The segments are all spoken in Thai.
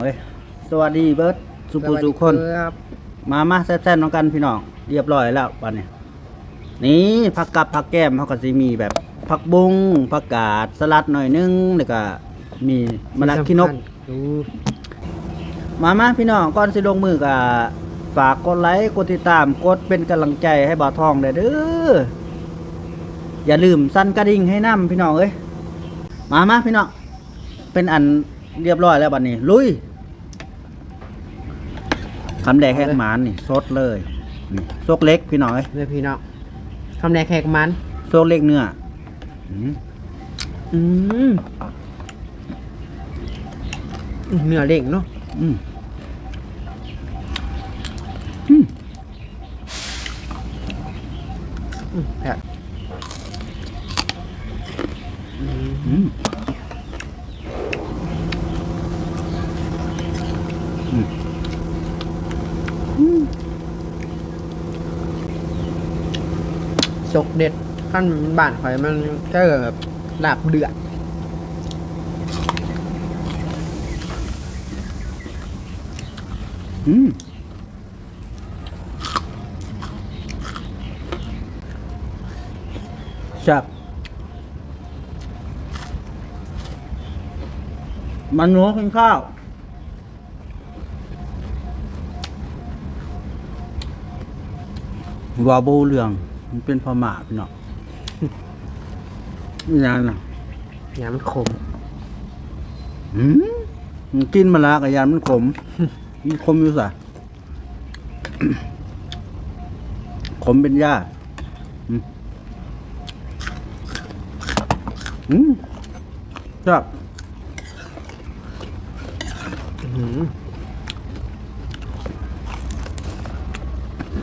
เฮ้ยสวัสดีเบิร์ดสุภูสุคน ครับมามาแซ่บๆน้องกันพี่น้อง เรียบร้อยแล้ววันนี้นี่ผักกับผักแก้มเขาก็สิมีแบบผักบุ้งผักกาดสลัดหน่อยนึงแล้วก็มีมะละขี้นก ดูมามาพี่น้องก่อนสิลงมือก็ฝากกดไลค์กดติดตามกดเป็นกำลังใจให้บ่าวทองเด้อเด้ออย่าลืมสั่นกระดิ่งให้นํพี่น้องเอ้ยมามาพี่น้องเป็นอันเรียบร้อยแล้วบัดนี้ ลุยคำแดกแห้งหมานนี่สดเลยนี่ซกเล็กพี่น้องเอ้ยเลยพี่น้องทำแดกแขกมันซกเล็กเนื้ออืมอืมเนื้อเด้งเนาะอืมอืมอืมแบบอืม อืมสกเด็ดขั้นบ้านข่อยมันก็แบบลาบเดือดอืมจับมันหนูกินข้าววาโบเรื่อง มันเป็นพม่าพี่น้องนี่ยังน่ะยามันขมอืมมันกินมาแล้วกับยานมันขมมันขมอยู่สะขมเป็นหญ้าอืมอืมจับอื้อหือ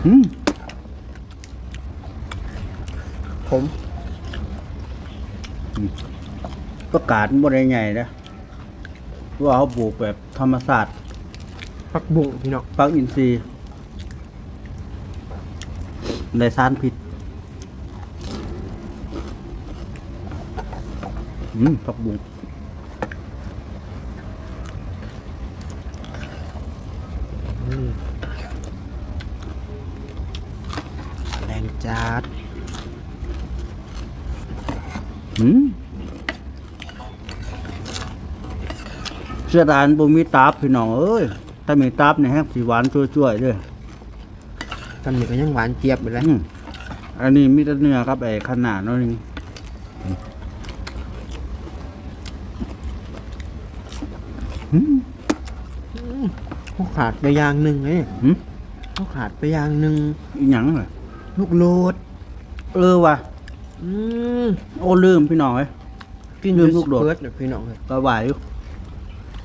อืม ขมประกาศบริใหญ่นะว่าเขาปลูกแบบธรรมศาสตร์ผักบุ้งพี่น้องปักอินทรีย์ในสารพิษอืมผักบุ้ง อืมแรงจัด อืมเสื้อดานบ่มีตับพี่น้องเอ้ย ถ้ามีตับเนี่ยแฮงสีหวานช่วยๆเด้วยตำหนิก็ยังหวานเจี๊ยบอยู่เลยอืมอันนี้มีแต่เนื้อครับไอ้ขนาดน้อยหนึงอืมเขาขาดไปอย่างหนึ่งเลยอืมเขาขาดไปอย่างหนึ่งอีหยังเหรอลูกโลด เออว่ะ อืมโอ้ลืมพี่น้องเอ้ย กินลืมลูกโดดเพิร์ดเดี๋ยวพี่น้องเลยก็ไหวอยู่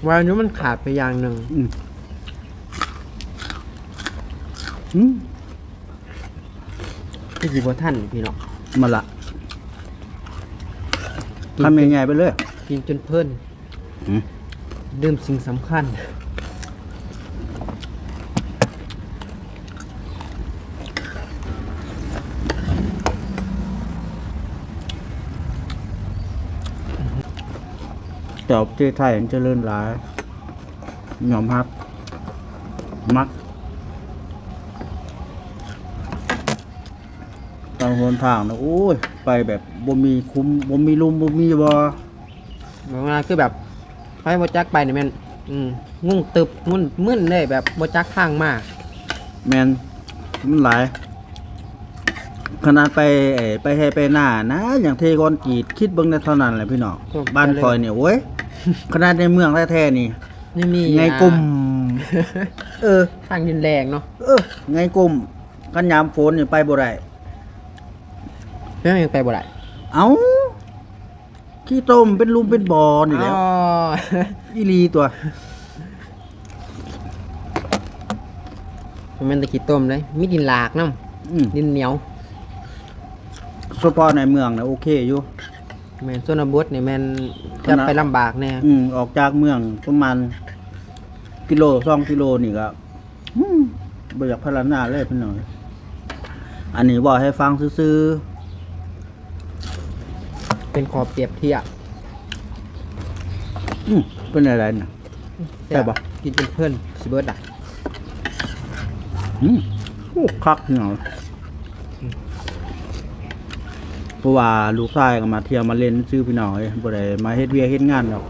วันนี้มันขาดไปอย่างหนึ่งอืมอืมที่สิบท่านพี่น้องมาละทำยังไงไปเลย กินจนเพิ่นอืม ดื่มสิ่งสำคัญ จ้าเจ้ไทยมันเจริญหลายยอมรับ มักตามหนทางนะโอ้ย ไปแบบบ่มีคุ้มบ่มีลุมบ่มีบ่บางงานคือแบบไปบจักไปเนี่ยแมันอืมงุ่งตึบงุ่นมึนเลยแบบบจักทางมาก แมนมันหลาย ขนาดไปเอ่อไปให้ไปหน้านะ อย่างเทกอนกรีดคิดเบิ่งได้เท่านั้นแหละพี่น้องครับ บ้านคอยเนี่ยโอ้ยขนาดในเมืองแท้ๆนี่ไม่มีไงกลุ่มอ่าเออ ทางดินแรงเนาะเออไงกลุ่มกันยามฝนนี่ไปบ่ได้เพื่อนยังไปบ่ได้เอ้าขี้ต้มเป็นลุมเป็นบ่อนี่แหล้ว อ๋อ อีหลีตัว มันตะกี้ต้มเลยมีดินหลากน้อืมำดินเหนียว เฉพาะในเมืองนะโอเคอยู่ แมนส่วนบดเนี่ยแมนขจะนาดไปลำบากแน่อืมออกจากเมืองประมาณกิโลสองกิโลนี่ก็อืมบ่อยากพารณาเลยพี่น้องอันนี้บอกให้ฟังซื่อเป็นขอเปรียบเทียบๆอืมเป็นอะไรนะ แซ่ใช่บปะกินจนเพิ่นสิเบิร์ดอะอืมโอ้คักพี่น้อง เพราะว่าลูกชายก็มาเที่ยวมาเล่นซื้อพี่น้องเอ้ยบ่ได้มาเฮ็ดเวียกเฮ็ดงานดอก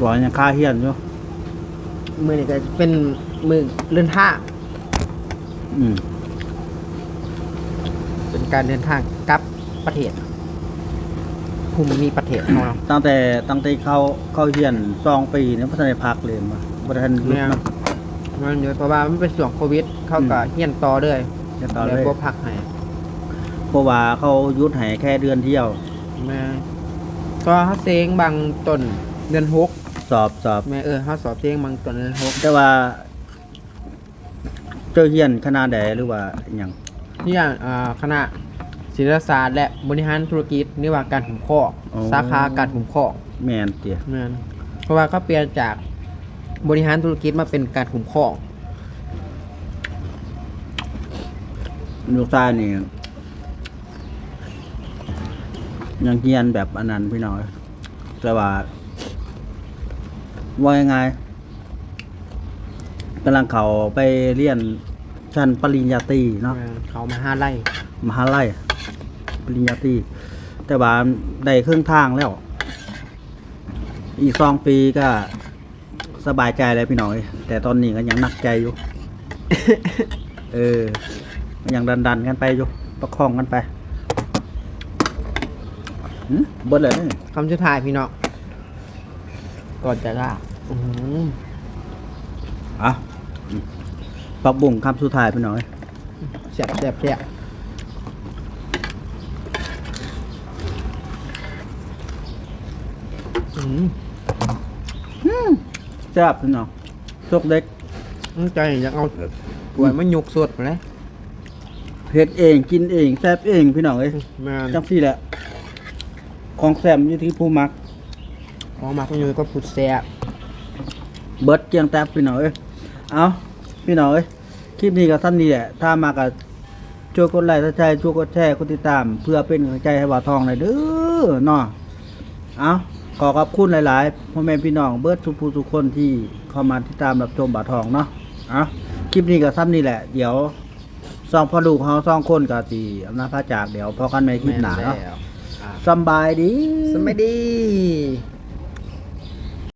บ่ยังค่าเฮียนอยู่มือนี่ก็เป็นมือเดินทางอืมเป็นการเดินทางกลับประเทศภูมิมีประเทศของเรา ตั้งแต่ตั้งแต่เข้าเข้าเฮียนสองปีเนี่ยบ่ทันได้พักเลยมาบ่ทันหยุดเนี่ยมามันอยู่เพราะว่ามันเป็นช่วงโควิด เขาก็อืมเฮียนต่อเลยเฮียนต่อเลยแล้วบ่พักให้ เพราะว่าเขาหยุดให้แค่เดือนเดียว แม่ก็เขาเซงบางต้นเดือนหกสอบสอบ แม่เออเขาสอบเซงบางต้นเดือนหกแต่ว่า เจ้าเฮียนคณะใดหรือว่าอหย่างนี่อย่างอ่าคณะศิลปศาสตร์และบริหารธุรกิจนี่ว่าการขุมข้ออสาขาการขุมข้อแม่นเตียแม่นเพราะว่าเขาเปลี่ยนจากบริหารธุรกิจมาเป็นการขุมข้อลูกชายนี่ ยังเฮียนแบบอันนั้นพี่น้อยแต่ว่าว่ายังไงกำลังเขาไปเรียนชั้นปริญญาตรีเนาะแม่นเขามาห้าไร่มหาลัยปริญญาตรีแต่ว่าได้ครึ่งทางแล้ว อีกสองปีก็สบายใจเลยพี่น้อย แต่ตอนนี้ก็ยังหนักใจอยู่ เออ ยังดันดันๆกันไปอยู่ ประคองกันไปหืม เบิดเลยนี่คำสุดท้ายพี่น้องก่อนจะลาอื้อหืออะอืมปรับบุ่งคำสุดท้ายพี่น้อยแซ่บแซ่บแซ่บอืมแซ่บพี่น้องซกเด็กตั้งใจอยากเอากล้วยมันยกสดมาเลยเผ็ดเองกินเองแซ่บเองพี่น้องเอ้ยแม่นจังซี่แหละ ของแซ่บอยู่ที่ผู้มัก ของหมักมันอยู่ก็ผุดแซ่บเบิดเกียงแทบพี่น้องเอ้ยเอาพี่น้องเอ้ยคลิปนี้ก็สั้นนี้แหละถ้ามากับช่วยกดไลค์ถ้าใช่ช่วยกดแชร์กดติดตาม เพื่อเป็นกำลังใจให้บ่าวทองหน่อยเด้อเนาะเอาขอขอบคุณหลายๆพ่อแม่พี่น้องเบิดทุกผู้ทุกคนที่เข้ามาติดตามรับชมบ่าวทองเนาะเอาคลิปนี้ก็สั้นนี้แหละ เดี๋ยวสองพ่อลูกเขาสองคนก็สิอำนาจพระจากเดี๋ยวพอกันในคลิปหน้าเนาะ แม่แล้วอะสำบายดีสวัสดี